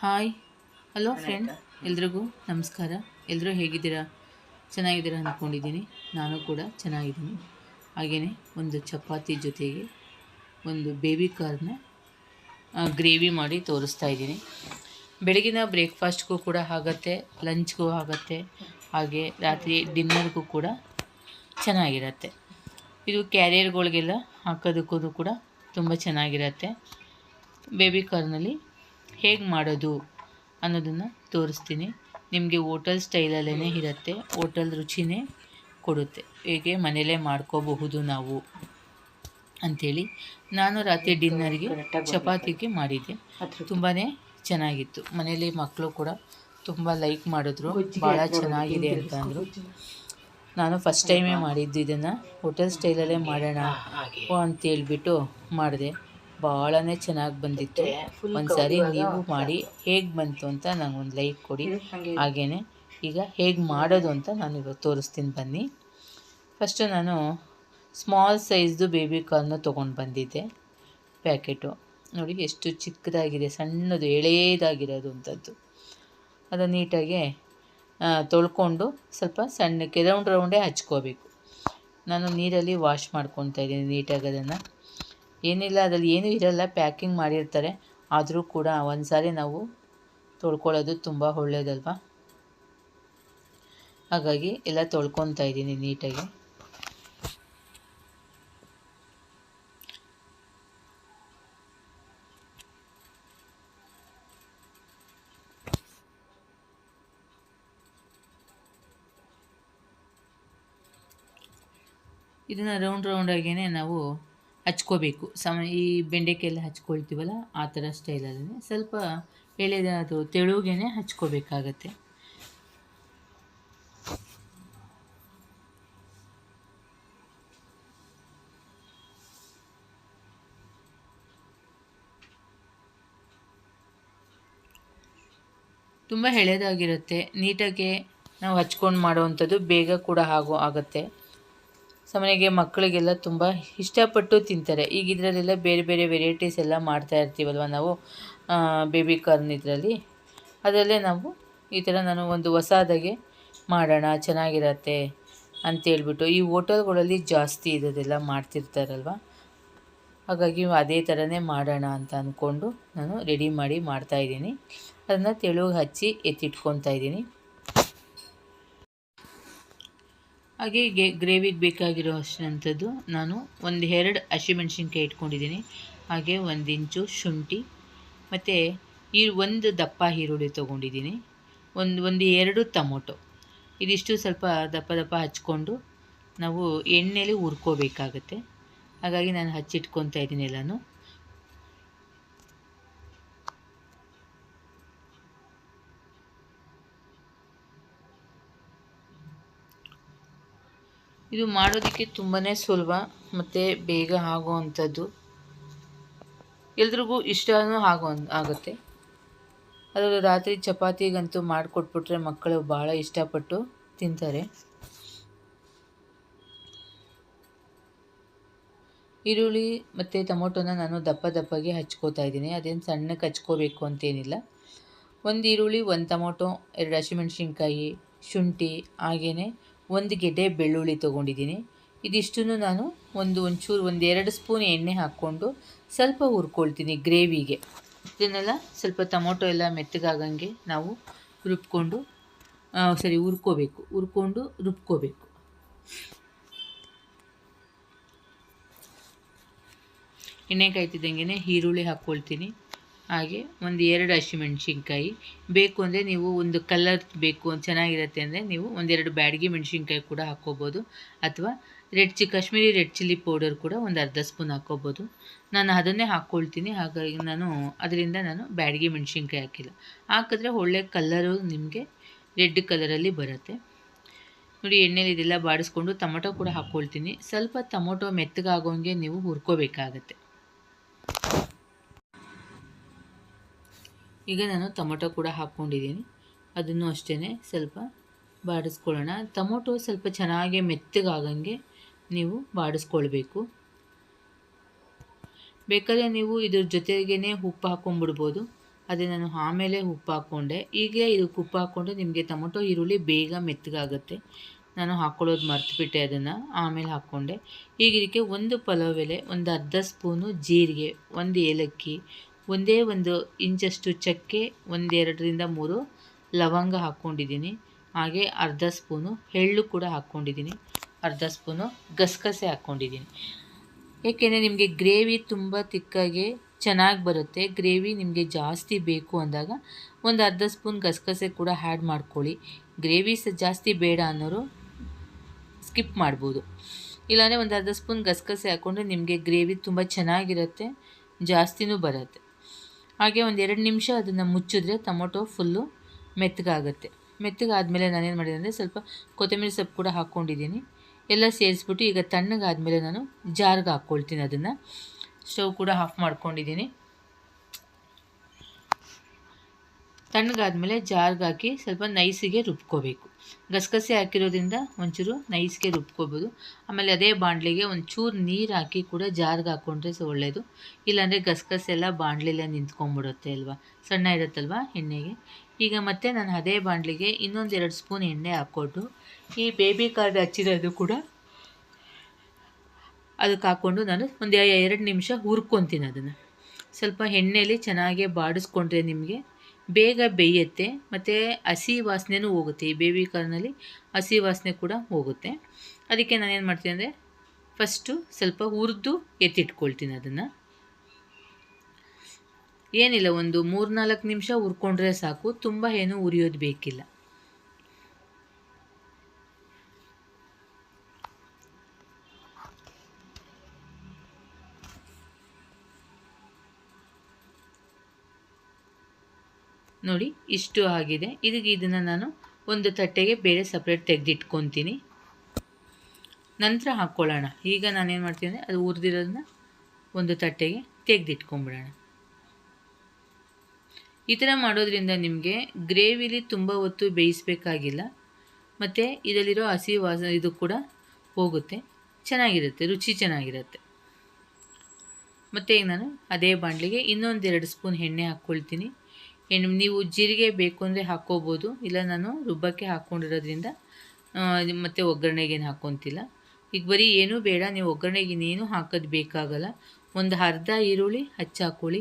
Hi. Hello friend ಎಲ್ರಿಗೂ ನಮಸ್ಕಾರ. ಎಲ್ಲರೂ ಹೇಗಿದ್ದೀರಾ? ಚೆನ್ನಾಗಿದ್ದೀರಾ ಅಂದ್ಕೊಂಡಿದ್ದೀನಿ. ನಾನು ಕೂಡ ಚೆನ್ನಾಗಿದ್ದೀನಿ. ಹಾಗೆಯೇ ಒಂದು ಚಪಾತಿ ಜೊತೆಗೆ ಒಂದು ಬೇಬಿ ಕಾರ್ನ ಗ್ರೇವಿ ಮಾಡಿ ತೋರಿಸ್ತಾ ಇದ್ದೀನಿ. ಬೆಳಗಿನ ಬ್ರೇಕ್ಫಾಸ್ಟ್ಗೂ ಕೂಡ ಆಗುತ್ತೆ ಲಂಚ್ಗೂ ಆಗುತ್ತೆ ಹಾಗೆ ರಾತ್ರಿ ಡಿನ್ನರ್ಗೂ ಕೂಡ ಚೆನ್ನಾಗಿರತ್ತೆ. ಇದು ಕ್ಯಾರಿಯರ್ಗಳಿಗೆಲ್ಲ ಹಾಕೋದಕ್ಕೂ ಕೂಡ ತುಂಬ ಚೆನ್ನಾಗಿರತ್ತೆ. ಬೇಬಿ ಕಾರ್ನಲ್ಲಿ ಹೇಗೆ ಮಾಡೋದು ಅನ್ನೋದನ್ನು ತೋರಿಸ್ತೀನಿ. ನಿಮಗೆ ಹೋಟೆಲ್ ಸ್ಟೈಲಲ್ಲೇ ಇರುತ್ತೆ ಓಟಲ್ ರುಚಿನೇ ಕೊಡುತ್ತೆ. ಹೇಗೆ ಮನೆಯಲ್ಲೇ ಮಾಡ್ಕೋಬಹುದು ನಾವು ಅಂಥೇಳಿ ನಾನು ರಾತ್ರಿ ಡಿನ್ನರ್ಗೆ ಚಪಾತಿಗೆ ಮಾಡಿದ್ದೆ. ತುಂಬಾ ಚೆನ್ನಾಗಿತ್ತು. ಮನೇಲಿ ಮಕ್ಕಳು ಕೂಡ ತುಂಬ ಲೈಕ್ ಮಾಡಿದ್ರು. ಭಾಳ ಚೆನ್ನಾಗಿದೆ ಅಂತ ಅಂದರು. ನಾನು ಫಸ್ಟ್ ಟೈಮೇ ಮಾಡಿದ್ದು ಇದನ್ನು. ಹೋಟೆಲ್ ಸ್ಟೈಲಲ್ಲೇ ಮಾಡೋಣ ಅಂತೇಳ್ಬಿಟ್ಟು ಮಾಡಿದೆ. ಭಾಳನೇ ಚೆನ್ನಾಗಿ ಬಂದಿತ್ತು. ಒಂದು ಸಾರಿ ನೀವು ಮಾಡಿ ಹೇಗೆ ಬಂತು ಅಂತ ನಂಗೆ ಒಂದು ಲೈಕ್ ಕೊಡಿ ಹಾಗೇ ಈಗ ಹೇಗೆ ಮಾಡೋದು ಅಂತ ನಾನು ಇವಾಗ ತೋರಿಸ್ತೀನಿ ಬನ್ನಿ. ಫಸ್ಟು ನಾನು ಸ್ಮಾಲ್ ಸೈಜ್ದು ಬೇಬಿ ಕಾರ್ನ ತೊಗೊಂಡು ಬಂದಿದ್ದೆ. ಪ್ಯಾಕೆಟು ನೋಡಿ ಎಷ್ಟು ಚಿಕ್ಕದಾಗಿದೆ ಸಣ್ಣದು ಎಳೆಯದಾಗಿರೋದು ಅಂಥದ್ದು ಅದನ್ನು ನೀಟಾಗಿ ತೊಳ್ಕೊಂಡು ಸ್ವಲ್ಪ ಸಣ್ಣಕ್ಕೆ ರೌಂಡ್ ರೌಂಡೇ ಹಚ್ಕೋಬೇಕು. ನಾನು ನೀರಲ್ಲಿ ವಾಶ್ ಮಾಡ್ಕೊತಾ ಇದ್ದೀನಿ ನೀಟಾಗಿ ಅದನ್ನು. ಏನಿಲ್ಲ, ಅದರಲ್ಲಿ ಏನೂ ಇರಲ್ಲ, ಪ್ಯಾಕಿಂಗ್ ಮಾಡಿರ್ತಾರೆ. ಆದರೂ ಕೂಡ ಒಂದ್ಸಾರಿ ನಾವು ತೊಳ್ಕೊಳ್ಳೋದು ತುಂಬ ಒಳ್ಳೆಯದಲ್ವ ಹಾಗಾಗಿ ಎಲ್ಲ ತೊಳ್ಕೊತಾ ಇದ್ದೀನಿ ನೀಟಾಗಿ. ಇದನ್ನು ರೌಂಡ್ ರೌಂಡಾಗಿಯೇ ನಾವು ಹಚ್ಕೋಬೇಕು. ಸಮ, ಈ ಬೆಂಡೆಕಾಯೆಲ್ಲ ಹಚ್ಕೊಳ್ತೀವಲ್ಲ, ಆ ಥರ ಸ್ಟೈಲಲ್ಲೇ ಸ್ವಲ್ಪ ಎಳೆದ, ಅದು ತೆಳುಗೇನೆ ಹಚ್ಕೋಬೇಕಾಗತ್ತೆ. ತುಂಬ ಎಳೆದಾಗಿರುತ್ತೆ. ನೀಟಾಗಿ ನಾವು ಹಚ್ಕೊಂಡು ಮಾಡುವಂಥದ್ದು ಬೇಗ ಕೂಡ ಆಗೋ, ಆಗುತ್ತೆ. ಸಾಮಾನ್ಯಗೆ ಮಕ್ಕಳಿಗೆಲ್ಲ ತುಂಬ ಇಷ್ಟಪಟ್ಟು ತಿಂತಾರೆ. ಈಗ ಇದರಲ್ಲೆಲ್ಲ ಬೇರೆ ಬೇರೆ ವೆರೈಟೀಸ್ ಎಲ್ಲ ಮಾಡ್ತಾ ಇರ್ತೀವಲ್ವ ನಾವು? ಬೇಬಿ ಕಾರ್ನ್ ಇದರಲ್ಲಿ. ಅದರಲ್ಲೇ ನಾವು ಈ ಥರ ನಾನು ಒಂದು ಹೊಸದಾಗೆ ಮಾಡೋಣ, ಚೆನ್ನಾಗಿರತ್ತೆ ಅಂತೇಳ್ಬಿಟ್ಟು ಈ ಹೋಟೆಲ್ಗಳಲ್ಲಿ ಜಾಸ್ತಿ ಇರೋದೆಲ್ಲ ಮಾಡ್ತಿರ್ತಾರಲ್ವ? ಹಾಗಾಗಿ ಅದೇ ಥರನೇ ಮಾಡೋಣ ಅಂತ ಅಂದ್ಕೊಂಡು ನಾನು ರೆಡಿ ಮಾಡಿ ಮಾಡ್ತಾಯಿದ್ದೀನಿ ಅದನ್ನು ತೆಳುಗೆ ಹಚ್ಚಿ ಎತ್ತಿಟ್ಕೊತಾ ಇದ್ದೀನಿ. ಹಾಗೆ ಗೆ ಗ್ರೇವಿಗೆ ಬೇಕಾಗಿರೋ ಅಷ್ಟಂಥದ್ದು ನಾನು ಒಂದು ಎರಡು ಹಸಿಮೆಣ್ಸಿನ್ಕಾಯಿ ಇಟ್ಕೊಂಡಿದ್ದೀನಿ. ಹಾಗೆ ಒಂದು ಇಂಚು ಶುಂಠಿ, ಮತ್ತು ಈ ಒಂದು ದಪ್ಪ ಈರುಳ್ಳಿ ತೊಗೊಂಡಿದ್ದೀನಿ. ಒಂದು ಒಂದು ಎರಡು ಟೊಮೊಟೊ. ಇದಿಷ್ಟು ಸ್ವಲ್ಪ ದಪ್ಪ ದಪ್ಪ ಹಚ್ಕೊಂಡು ನಾವು ಎಣ್ಣೆಲಿ ಹುರ್ಕೋಬೇಕಾಗತ್ತೆ. ಹಾಗಾಗಿ ನಾನು ಹಚ್ಚಿಟ್ಕೊತಾ ಇದ್ದೀನಿ ಎಲ್ಲನೂ. ಇದು ಮಾಡೋದಕ್ಕೆ ತುಂಬಾ ಸುಲಭ, ಮತ್ತು ಬೇಗ ಆಗೋವಂಥದ್ದು ಎಲ್ರಿಗೂ ಇಷ್ಟವೂ ಆಗೋ, ಆಗುತ್ತೆ. ಅದರಲ್ಲೂ ರಾತ್ರಿ ಚಪಾತಿಗಂತೂ ಮಾಡಿಕೊಟ್ಬಿಟ್ರೆ ಮಕ್ಕಳು ಭಾಳ ಇಷ್ಟಪಟ್ಟು ತಿಂತಾರೆ. ಈರುಳ್ಳಿ ಮತ್ತು ಟೊಮೊಟೊನ ನಾನು ದಪ್ಪ ದಪ್ಪಗೆ ಹಚ್ಕೋತಾ ಇದ್ದೀನಿ. ಅದೇನು ಸಣ್ಣಕ್ಕೆ ಹಚ್ಕೋಬೇಕು ಅಂತೇನಿಲ್ಲ. ಒಂದು ಈರುಳ್ಳಿ, ಒಂದು ಟೊಮೊಟೊ, ಎರಡು ಹಸಿಮೆಣ್ಸಿನ್ಕಾಯಿ, ಶುಂಠಿ ಹಾಗೆಯೇ ಒಂದು ಗೆಡ್ಡೆ ಬೆಳ್ಳುಳ್ಳಿ ತೊಗೊಂಡಿದ್ದೀನಿ. ಇದಿಷ್ಟನ್ನು ನಾನು ಒಂದು ಒಂಚೂರು ಒಂದು ಎರಡು ಸ್ಪೂನ್ ಎಣ್ಣೆ ಹಾಕ್ಕೊಂಡು ಸ್ವಲ್ಪ ಹುರ್ಕೊಳ್ತೀನಿ ಗ್ರೇವಿಗೆ. ಇದನ್ನೆಲ್ಲ ಸ್ವಲ್ಪ ಟೊಮೊಟೊ ಎಲ್ಲ ಮೆತ್ತಗಾಗಂಗೆ ನಾವು ರುಬ್ಕೊಂಡು ಸರಿ, ಹುರ್ಕೋಬೇಕು. ಹುರ್ಕೊಂಡು ರುಬ್ಕೋಬೇಕು. ಎಣ್ಣೆ ಕಾಯ್ತಿದ್ದಂಗೆ ಈರುಳ್ಳಿ ಹಾಕ್ಕೊಳ್ತೀನಿ. ಹಾಗೆ ಒಂದು ಎರಡು ಹಸಿಮೆಣ್ಸಿನ್ಕಾಯಿ ಬೇಕು ಅಂದರೆ ನೀವು ಒಂದು ಕಲರ್ ಬೇಕು ಚೆನ್ನಾಗಿರುತ್ತೆ ಅಂದರೆ ನೀವು ಒಂದೆರಡು ಬ್ಯಾಡಗಿ ಮೆಣಸಿನ್ಕಾಯಿ ಕೂಡ ಹಾಕ್ಕೋಬೋದು. ಅಥವಾ ರೆಡ್ ಚಿ ಕಾಶ್ಮೀರಿ ರೆಡ್ ಚಿಲ್ಲಿ ಪೌಡರ್ ಕೂಡ ಒಂದು ಅರ್ಧ ಸ್ಪೂನ್ ಹಾಕ್ಕೋಬೋದು. ನಾನು ಅದನ್ನೇ ಹಾಕ್ಕೊಳ್ತೀನಿ, ಹಾಗಾಗಿ ನಾನು ಅದರಿಂದ ನಾನು ಬ್ಯಾಡಗಿ ಮೆಣಸಿನ್ಕಾಯಿ ಹಾಕಿಲ್ಲ. ಹಾಕಿದ್ರೆ ಒಳ್ಳೆ ಕಲ್ಲರು ನಿಮಗೆ ರೆಡ್ ಕಲರಲ್ಲಿ ಬರುತ್ತೆ. ನೋಡಿ ಎಣ್ಣೆಲಿ ಇದೆಲ್ಲ ಬಾಡಿಸ್ಕೊಂಡು ಟೊಮೊಟೊ ಕೂಡ ಹಾಕ್ಕೊಳ್ತೀನಿ. ಸ್ವಲ್ಪ ಟೊಮೊಟೊ ಮೆತ್ತಗಾಗೋಂಗೆ ನೀವು ಹುರ್ಕೋಬೇಕಾಗತ್ತೆ. ಈಗ ನಾನು ಟೊಮೊಟೊ ಕೂಡ ಹಾಕ್ಕೊಂಡಿದ್ದೀನಿ. ಅದನ್ನು ಅಷ್ಟೇ ಸ್ವಲ್ಪ ಬಾಡಿಸ್ಕೊಳ್ಳೋಣ. ಟೊಮೊಟೊ ಸ್ವಲ್ಪ ಚೆನ್ನಾಗಿ ಮೆತ್ತಗಾಗಂಗೆ ನೀವು ಬಾಡಿಸ್ಕೊಳ್ಬೇಕು. ಬೇಕಾದರೆ ನೀವು ಇದ್ರ ಜೊತೆಗೇ ಉಪ್ಪು ಹಾಕ್ಕೊಂಡ್ಬಿಡ್ಬೋದು. ಅದೇ ನಾನು ಆಮೇಲೆ ಉಪ್ಪು ಹಾಕ್ಕೊಂಡೆ. ಈಗಲೇ ಇದಕ್ಕೆ ಉಪ್ಪು ಹಾಕ್ಕೊಂಡು ನಿಮಗೆ ಟೊಮೊಟೊ, ಈರುಳ್ಳಿ ಬೇಗ ಮೆತ್ತಗಾಗುತ್ತೆ. ನಾನು ಹಾಕ್ಕೊಳ್ಳೋದು ಮರ್ತುಬಿಟ್ಟೆ ಅದನ್ನು, ಆಮೇಲೆ ಹಾಕ್ಕೊಂಡೆ. ಈಗ ಇದಕ್ಕೆ ಒಂದು ಪಲಾವ್ ಎಲೆ, ಒಂದು ಅರ್ಧ ಸ್ಪೂನು ಜೀರಿಗೆ, ಒಂದು ಏಲಕ್ಕಿ ಒಂದೇ ಒಂದು ಇಂಚಷ್ಟು ಚಕ್ಕೆ, ಒಂದೆರಡರಿಂದ ಮೂರು ಲವಂಗ ಹಾಕ್ಕೊಂಡಿದ್ದೀನಿ. ಹಾಗೆ ಅರ್ಧ ಸ್ಪೂನು ಎಳ್ಳು ಕೂಡ ಹಾಕ್ಕೊಂಡಿದ್ದೀನಿ. ಅರ್ಧ ಸ್ಪೂನು ಗಸಗಸೆ ಹಾಕ್ಕೊಂಡಿದ್ದೀನಿ. ಏಕೆಂದರೆ ನಿಮಗೆ ಗ್ರೇವಿ ತುಂಬ ತಿಕ್ಕಾಗಿ ಚೆನ್ನಾಗಿ ಬರುತ್ತೆ. ಗ್ರೇವಿ ನಿಮಗೆ ಜಾಸ್ತಿ ಬೇಕು ಅಂದಾಗ ಒಂದು ಅರ್ಧ ಸ್ಪೂನ್ ಗಸಗಸೆ ಕೂಡ ಆ್ಯಡ್ ಮಾಡ್ಕೊಳ್ಳಿ. ಗ್ರೇವಿ ಸ ಜಾಸ್ತಿ ಬೇಡ ಅನ್ನೋರು ಸ್ಕಿಪ್ ಮಾಡ್ಬೋದು. ಇಲ್ಲಾಂದರೆ ಒಂದು ಅರ್ಧ ಸ್ಪೂನ್ ಗಸಗಸೆ ಹಾಕ್ಕೊಂಡ್ರೆ ನಿಮಗೆ ಗ್ರೇವಿ ತುಂಬ ಚೆನ್ನಾಗಿರುತ್ತೆ, ಜಾಸ್ತಿನೂ ಬರುತ್ತೆ. ಹಾಗೆ ಒಂದು ಎರಡು ನಿಮಿಷ ಅದನ್ನು ಮುಚ್ಚಿದ್ರೆ ಟೊಮೊಟೊ ಫುಲ್ಲು ಮೆತ್ತಗಾಗುತ್ತೆ. ಮೆತ್ತಗಾದಮೇಲೆ ನಾನೇನು ಮಾಡಿದೆ ಅಂದರೆ ಸ್ವಲ್ಪ ಕೊತ್ತಂಬರಿ ಸೊಪ್ಪು ಕೂಡ ಹಾಕ್ಕೊಂಡಿದ್ದೀನಿ ಎಲ್ಲ ಸೇರಿಸ್ಬಿಟ್ಟು ಈಗ ತಣ್ಣಗಾದಮೇಲೆ ನಾನು ಜಾರ್ಗೆ ಹಾಕ್ಕೊಳ್ತೀನಿ ಅದನ್ನು. ಸ್ಟವ್ ಕೂಡ ಆಫ್ ಮಾಡ್ಕೊಂಡಿದ್ದೀನಿ. ತಣ್ಣಗಾದಮೇಲೆ ಜಾರ್ಗೆ ಹಾಕಿ ಸ್ವಲ್ಪ ನೈಸಿಗೆ ರುಬ್ಕೋಬೇಕು. ಗಸಗಸೆ ಹಾಕಿರೋದ್ರಿಂದ ಒಂಚೂರು ನೈಸ್ಗೆ ರುಬ್ಕೋಬೋದು. ಆಮೇಲೆ ಅದೇ ಬಾಣಲಿಗೆ ಒಂಚೂರು ನೀರು ಹಾಕಿ ಕೂಡ ಜಾರ್ಗೆ ಹಾಕ್ಕೊಂಡ್ರೆ ಸೊ ಒಳ್ಳೆಯದು ಇಲ್ಲಾಂದರೆ ಗಸಗಸೆ ಎಲ್ಲ ಬಾಣಲೆಲ್ಲ ನಿಂತ್ಕೊಂಡ್ಬಿಡುತ್ತೆ ಅಲ್ವಾ? ಸಣ್ಣ ಇರುತ್ತಲ್ವ ಎಣ್ಣೆಗೆ? ಈಗ ಮತ್ತೆ ನಾನು ಅದೇ ಬಾಣಲಿಗೆ ಇನ್ನೊಂದು ಸ್ಪೂನ್ ಎಣ್ಣೆ ಹಾಕ್ಕೊಟ್ಟು, ಈ ಬೇಬಿ ಕಾರ್ಡ್ ಹಚ್ಚಿರೋದು ಕೂಡ ಅದಕ್ಕೆ ಹಾಕ್ಕೊಂಡು ನಾನು ಒಂದು ಎರಡು ನಿಮಿಷ ಹುರ್ಕೊತೀನಿ ಅದನ್ನು. ಸ್ವಲ್ಪ ಎಣ್ಣೆಯಲ್ಲಿ ಚೆನ್ನಾಗಿ ಬಾಡಿಸ್ಕೊಂಡ್ರೆ ನಿಮಗೆ ಬೇಗ ಬೇಯುತ್ತೆ, ಮತ್ತು ಹಸಿ ವಾಸನೆನೂ ಹೋಗುತ್ತೆ. ಈ ಬೇಬಿ ಕಾರ್ನಲ್ಲಿ ಹಸಿ ವಾಸನೆ ಕೂಡ ಹೋಗುತ್ತೆ. ಅದಕ್ಕೆ ನಾನೇನು ಮಾಡ್ತೀನಿ ಅಂದರೆ ಫಸ್ಟು ಸ್ವಲ್ಪ ಹುರಿದು ಎತ್ತಿಟ್ಕೊಳ್ತೀನಿ ಅದನ್ನು. ಏನಿಲ್ಲ, ಒಂದು ಮೂರು ನಾಲ್ಕು ನಿಮಿಷ ಹುರ್ಕೊಂಡ್ರೆ ಸಾಕು. ತುಂಬ ಏನೂ ಉರಿಯೋದು ಬೇಕಿಲ್ಲ. ನೋಡಿ, ಇಷ್ಟು ಆಗಿದೆ. ಇದಕ್ಕೆ ಇದನ್ನು ನಾನು ಒಂದು ತಟ್ಟೆಗೆ ಬೇರೆ ಸಪ್ರೇಟ್ ತೆಗೆದಿಟ್ಕೊತೀನಿ. ನಂತರ ಹಾಕ್ಕೊಳ್ಳೋಣ. ಈಗ ನಾನೇನು ಮಾಡ್ತೀನಿ ಅಂದರೆ ಅದು ಹುರಿದಿರೋದನ್ನ ಒಂದು ತಟ್ಟೆಗೆ ತೆಗೆದಿಟ್ಕೊಂಬಿಡೋಣ. ಈ ಥರ ಮಾಡೋದ್ರಿಂದ ನಿಮಗೆ ಗ್ರೇವಿಲಿ ತುಂಬ ಹೊತ್ತು ಬೇಯಿಸಬೇಕಾಗಿಲ್ಲ. ಮತ್ತು ಇದರಲ್ಲಿರೋ ಹಸಿ ವಾಸ ಇದು ಕೂಡ ಹೋಗುತ್ತೆ. ಚೆನ್ನಾಗಿರುತ್ತೆ, ರುಚಿ ಚೆನ್ನಾಗಿರುತ್ತೆ. ಮತ್ತು ಈಗ ನಾನು ಅದೇ ಬಾಣಲಿಗೆ ಇನ್ನೊಂದೆರಡು ಸ್ಪೂನ್ ಎಣ್ಣೆ ಹಾಕ್ಕೊಳ್ತೀನಿ. ಏನು ನೀವು ಜೀರಿಗೆ ಬೇಕು ಅಂದರೆ ಹಾಕ್ಕೋಬೋದು ಇಲ್ಲ ನಾನು ರುಬ್ಬಕ್ಕೆ ಹಾಕ್ಕೊಂಡಿರೋದ್ರಿಂದ ಮತ್ತು ಒಗ್ಗರಣೆಗೇನು ಹಾಕ್ಕೊತಿಲ್ಲ ಈಗ ಬರೀ ಏನೂ ಬೇಡ, ನೀವು ಒಗ್ಗರಣೆಗೆ ಇನ್ನೇನು ಹಾಕೋದು ಬೇಕಾಗಲ್ಲ. ಒಂದು ಅರ್ಧ ಈರುಳ್ಳಿ, ಹಚ್ಚಿ ಹಾಕ್ಕೊಳ್ಳಿ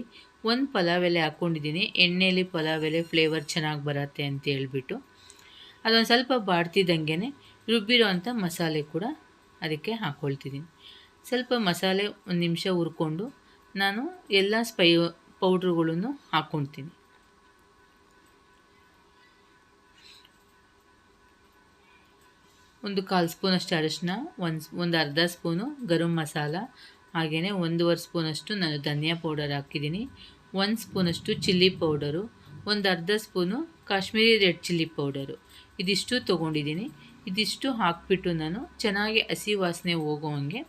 ಒಂದು ಪಲಾವ್ ಎಲೆ ಹಾಕ್ಕೊಂಡಿದ್ದೀನಿ ಎಣ್ಣೆಯಲ್ಲಿ ಪಲಾವ್ ಎಲೆ ಫ್ಲೇವರ್ ಚೆನ್ನಾಗಿ ಬರುತ್ತೆ ಅಂತ ಹೇಳ್ಬಿಟ್ಟು. ಅದೊಂದು ಸ್ವಲ್ಪ ಬಾಡ್ತಿದ್ದಂಗೆ ರುಬ್ಬಿರೋ ಅಂಥ ಮಸಾಲೆ ಕೂಡ ಅದಕ್ಕೆ ಹಾಕ್ಕೊಳ್ತಿದ್ದೀನಿ ಸ್ವಲ್ಪ ಮಸಾಲೆ ಒಂದು ನಿಮಿಷ ಹುರ್ಕೊಂಡು ನಾನು ಎಲ್ಲ ಸ್ಪೈ, ಪೌಡ್ರುಗಳನ್ನು ಹಾಕ್ಕೊಳ್ತೀನಿ ಒಂದು ಕಾಲು ಸ್ಪೂನಷ್ಟು ಅರಶಿನ, ಒಂದು ಒಂದು ಅರ್ಧ ಸ್ಪೂನು ಗರಂ ಮಸಾಲ ಹಾಗೆಯೇ ಒಂದೂವರೆ ಸ್ಪೂನಷ್ಟು ನಾನು ಧನಿಯಾ ಪೌಡರ್ ಹಾಕಿದ್ದೀನಿ, ಒಂದು ಸ್ಪೂನಷ್ಟು ಚಿಲ್ಲಿ ಪೌಡರು, ಒಂದು ಅರ್ಧ spoon Kashmiri red chilli powder. ಇದಿಷ್ಟು ತೊಗೊಂಡಿದ್ದೀನಿ. ಇದಿಷ್ಟು ಹಾಕಿಬಿಟ್ಟು ನಾನು ಚೆನ್ನಾಗಿ ಹಸಿ ವಾಸನೆ ಹೋಗೋವಂಗೆ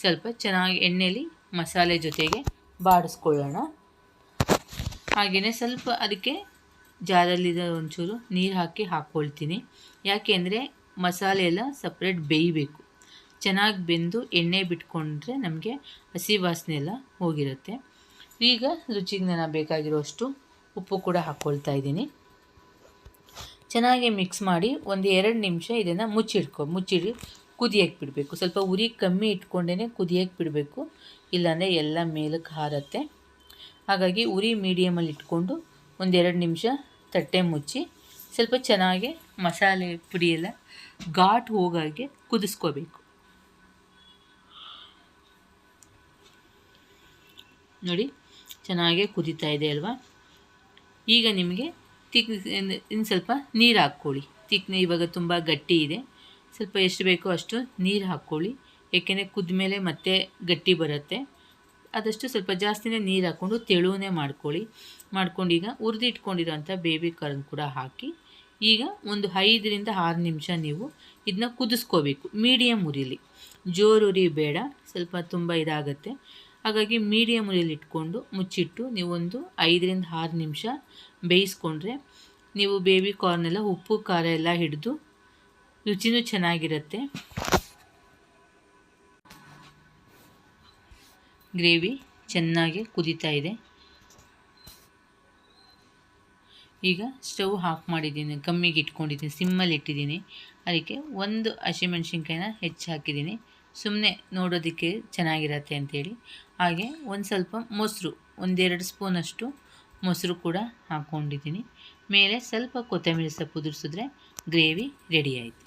ಸ್ವಲ್ಪ ಚೆನ್ನಾಗಿ ಎಣ್ಣೆಲಿ ಮಸಾಲೆ ಜೊತೆಗೆ ಬಾಡಿಸ್ಕೊಳ್ಳೋಣ. ಹಾಗೆಯೇ ಸ್ವಲ್ಪ ಅದಕ್ಕೆ ಜಾರಲ್ಲಿರೋ ಒಂಚೂರು ನೀರು ಹಾಕಿ ಹಾಕ್ಕೊಳ್ತೀನಿ. ಯಾಕೆಂದರೆ ಮಸಾಲೆ ಎಲ್ಲ ಸಪ್ರೇಟ್ ಬೇಯಬೇಕು. ಚೆನ್ನಾಗಿ ಬೆಂದು ಎಣ್ಣೆ ಬಿಟ್ಕೊಂಡ್ರೆ ನಮಗೆ ಹಸಿ ವಾಸನೆ ಎಲ್ಲ ಹೋಗಿರುತ್ತೆ. ಈಗ ರುಚಿಗೆ ನಾನು ಬೇಕಾಗಿರೋಷ್ಟು ಉಪ್ಪು ಕೂಡ ಹಾಕ್ಕೊಳ್ತಾ ಇದ್ದೀನಿ. ಚೆನ್ನಾಗಿ ಮಿಕ್ಸ್ ಮಾಡಿ ಒಂದು ಎರಡು ನಿಮಿಷ ಇದನ್ನು ಮುಚ್ಚಿಡ್ಕೊ, ಮುಚ್ಚಿಡಿ ಕುದಿಯಕ್ಕೆ ಬಿಡಬೇಕು. ಸ್ವಲ್ಪ ಉರಿ ಕಮ್ಮಿ ಇಟ್ಕೊಂಡೇ ಕುದಿಯಕ್ಕೆ ಬಿಡಬೇಕು. ಇಲ್ಲಾಂದರೆ ಎಲ್ಲ ಮೇಲಕ್ಕೆ ಹಾರತ್ತೆ. ಹಾಗಾಗಿ ಉರಿ ಮೀಡಿಯಮಲ್ಲಿ ಇಟ್ಕೊಂಡು ಒಂದೆರಡು ನಿಮಿಷ ತಟ್ಟೆ ಮುಚ್ಚಿ ಸ್ವಲ್ಪ ಚೆನ್ನಾಗಿ ಮಸಾಲೆ ಪುಡಿ ಎಲ್ಲ ಘಾಟ್ ಹೋಗಾಗೆ ಕುದಿಸ್ಕೋಬೇಕು. ನೋಡಿ, ಚೆನ್ನಾಗೇ ಕುದೀತಾ ಇದೆ ಅಲ್ವಾ? ಈಗ ನಿಮಗೆ ತಿಕ್ ಇನ್ನು ಸ್ವಲ್ಪ ನೀರು ಹಾಕ್ಕೊಳ್ಳಿ. ತಿಕ್ನ ಇವಾಗ ತುಂಬ ಗಟ್ಟಿ ಇದೆ. ಸ್ವಲ್ಪ ಎಷ್ಟು ಬೇಕೋ ಅಷ್ಟು ನೀರು ಹಾಕ್ಕೊಳ್ಳಿ. ಏಕೆಂದರೆ ಕುದ್ಮೇಲೆ ಮತ್ತೆ ಗಟ್ಟಿ ಬರುತ್ತೆ. ಆದಷ್ಟು ಸ್ವಲ್ಪ ಜಾಸ್ತಿನೇ ನೀರು ಹಾಕ್ಕೊಂಡು ತೆಳುವನೇ ಮಾಡ್ಕೊಳ್ಳಿ. ಮಾಡ್ಕೊಂಡು ಈಗ ಹುರಿದಿಟ್ಕೊಂಡಿರೋಂಥ ಬೇಬಿ ಕಾರ್ನ್ ಕೂಡ ಹಾಕಿ ಈಗ ಒಂದು ಐದರಿಂದ ಆರು ನಿಮಿಷ ನೀವು ಇದನ್ನ ಕುದಿಸ್ಕೋಬೇಕು. ಮೀಡಿಯಂ ಉರಿಲಿ. ಜೋರು ಉರಿ ಬೇಡ ಸ್ವಲ್ಪ ತುಂಬ ಇದಾಗುತ್ತೆ. ಹಾಗಾಗಿ ಮೀಡಿಯಂ ಉರಿಯಲ್ಲಿ ಇಟ್ಕೊಂಡು ಮುಚ್ಚಿಟ್ಟು ನೀವೊಂದು ಐದರಿಂದ ಆರು ನಿಮಿಷ ಬೇಯಿಸ್ಕೊಂಡ್ರೆ ನೀವು ಬೇಬಿ ಕಾರ್ನೆಲ್ಲ ಉಪ್ಪು, ಖಾರ ಎಲ್ಲ ಹಿಡಿದು ರುಚಿನೂ ಚೆನ್ನಾಗಿರುತ್ತೆ. ಗ್ರೇವಿ ಚೆನ್ನಾಗಿ ಕುದೀತಾ ಇದೆ. ಈಗ ಸ್ಟವ್ ಆಫ್ ಮಾಡಿದ್ದೀನಿ, ಕಮ್ಮಿಗೆ ಇಟ್ಕೊಂಡಿದ್ದೀನಿ, ಸಿಮ್ಮಲ್ಲಿ ಇಟ್ಟಿದ್ದೀನಿ. ಅದಕ್ಕೆ ಒಂದು ಹಸಿಮೆಣ್ಸಿನ್ಕಾಯಿನ ಹೆಚ್ಚು ಹಾಕಿದ್ದೀನಿ. ಸುಮ್ಮನೆ ನೋಡೋದಕ್ಕೆ ಚೆನ್ನಾಗಿರತ್ತೆ ಅಂಥೇಳಿ ಹಾಗೆ ಒಂದು ಸ್ವಲ್ಪ ಮೊಸರು, ಒಂದೆರಡು ಸ್ಪೂನಷ್ಟು ಮೊಸರು ಕೂಡ ಹಾಕ್ಕೊಂಡಿದ್ದೀನಿ ಮೇಲೆ ಸ್ವಲ್ಪ ಕೊತ್ತಂಬರಿ ಸೊಪ್ಪು ಉದುರಿಸಿದ್ರೆ ಗ್ರೇವಿ ರೆಡಿ ಆಯಿತು.